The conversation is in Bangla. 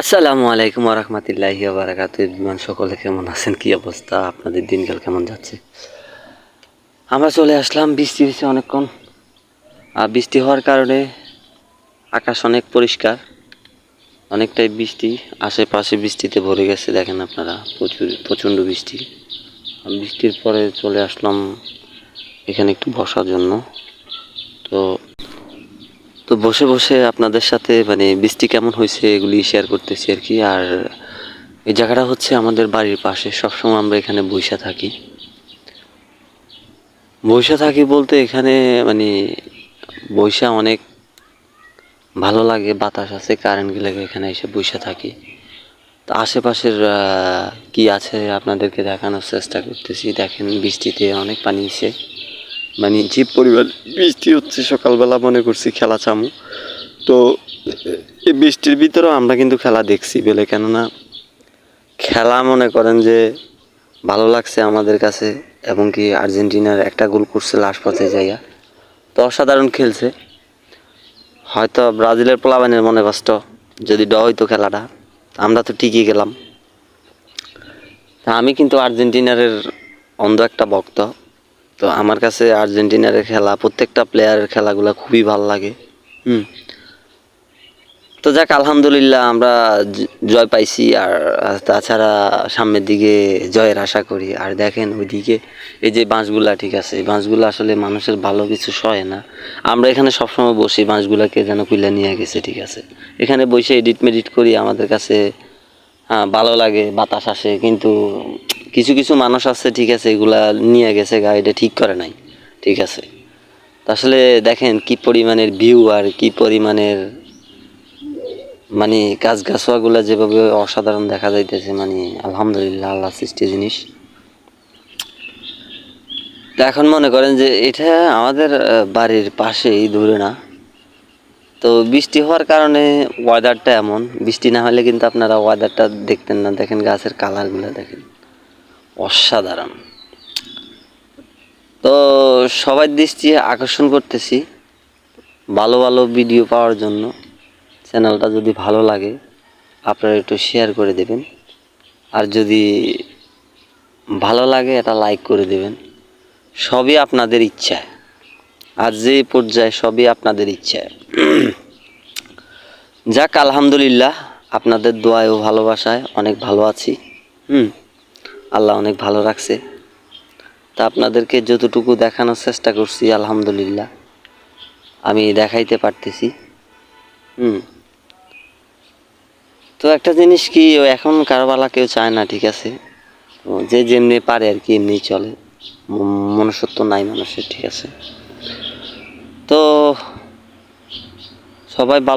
আসসালামু আলাইকুম রহমতুল্লাহি বারাকাতু ইমান সকলে কেমন আছেন? কি অবস্থা? আপনাদের দিনকাল কেমন যাচ্ছে? আমরা চলে আসলাম বৃষ্টি হয়েছে অনেকক্ষণ। আর বৃষ্টি হওয়ার কারণে আকাশ অনেক পরিষ্কার। অনেকটাই বৃষ্টি। আশেপাশে বৃষ্টিতে ভরে গেছে, দেখেন আপনারা, প্রচুর, প্রচণ্ড বৃষ্টি। বৃষ্টির পরে চলে আসলাম এখানে একটু বসার জন্য। তো তো বসে বসে আপনাদের সাথে মানে বৃষ্টি কেমন হয়েছে এগুলি শেয়ার করতেছি আর কি। আর এই জায়গাটা হচ্ছে আমাদের বাড়ির পাশে, সবসময় আমরা এখানে বৈশা থাকি। বৈশা থাকি বলতে এখানে মানে বৈশা অনেক ভালো লাগে, বাতাস আছে কারেন্ট গেলে এখানে এসে বৈশা থাকি। তো আশেপাশের কি আছে আপনাদেরকে দেখানোর চেষ্টা করতেছি। দেখেন বৃষ্টিতে অনেক পানি এসে। মানে যে পরিমাণ বৃষ্টি হচ্ছে সকালবেলা, মনে করছি খেলা চামু। তো এই বৃষ্টির ভিতরেও আমরা কিন্তু খেলা দেখছি বলে, কেননা খেলা মনে করেন যে ভালো লাগছে আমাদের কাছে এবং কি আর্জেন্টিনার একটা গোল করছে লাস্ট পথে যাইয়া। তো অসাধারণ খেলছে। হয়তো ব্রাজিলের পোলাবানের মনে কষ্ট, যদি ড হইতো খেলাটা। আমরা তো ঠিকই গেলাম। আমি কিন্তু আর্জেন্টিনারের অন্ধ একটা ভক্ত। তো আমার কাছে আর্জেন্টিনার খেলা, প্রত্যেকটা প্লেয়ারের খেলাগুলো খুবই ভালো লাগে। হুম। তো যাক, আলহামদুলিল্লাহ আমরা জয় পাইছি আর তাছাড়া সামনের দিকে জয়ের আশা করি। আর দেখেন ওইদিকে এই যে বাঁশগুলা, ঠিক আছে? এই বাঁশগুলো আসলে মানুষের ভালো কিছু সয় না। আমরা এখানে সবসময় বসি, বাঁশগুলাকে যেন কুইলা নিয়ে গেছে, ঠিক আছে? এখানে বসে এডিট মেডিট করি, আমাদের কাছে হ্যাঁ ভালো লাগে, বাতাস আসে। কিন্তু কিছু কিছু মানুষ আছে, ঠিক আছে, এগুলা নিয়ে গেছে গা, এটা ঠিক করে নাই, ঠিক আছে। আসলে দেখেন কি পরিমাণের ভিউ আর কি পরিমাণের মানে গাছ গাছুয়াগুলা যেভাবে অসাধারণ দেখা যাইতেছে মানে আলহামদুলিল্লাহ আল্লাহ সৃষ্টি জিনিস। তো এখন মনে করেন যে এটা আমাদের বাড়ির পাশেই, দূরে না। তো বৃষ্টি হওয়ার কারণে ওয়েদারটা এমন, বৃষ্টি না হলে কিন্তু আপনারা ওয়েদারটা দেখতেন না। দেখেন গাছের কালারগুলো দেখেন। অসাধারণ। তো সবাই দৃষ্টি আকর্ষণ করতেছি ভালো ভালো ভিডিও পাওয়ার জন্য। চ্যানেলটা যদি ভালো লাগে, আপনারা একটু শেয়ার করে দেবেন। আর যদি ভালো লাগে, এটা লাইক করে দেবেন। সবই আপনাদের ইচ্ছা। আর যে পর্যায়ে সবই আপনাদের ইচ্ছা। যাক, আলহামদুলিল্লাহ, আপনাদের দোয়ায় ও ভালোবাসায় অনেক ভালো আছি। হুম। আল্লাহ অনেক ভালো রাখছে। তা আপনাদেরকে যতটুকু দেখানোর চেষ্টা করছি, আলহামদুলিল্লাহ। আমি দেখাইতে পারতেছি। হুম। তো একটা জিনিস কি এখন কারবালা কেউ চায় না, ঠিক আছে? যে যেমনি পারে আর কি, এমনি চলে। মনুষ্যত্ব নাই মানুষের, ঠিক আছে? তো সবাই ভালো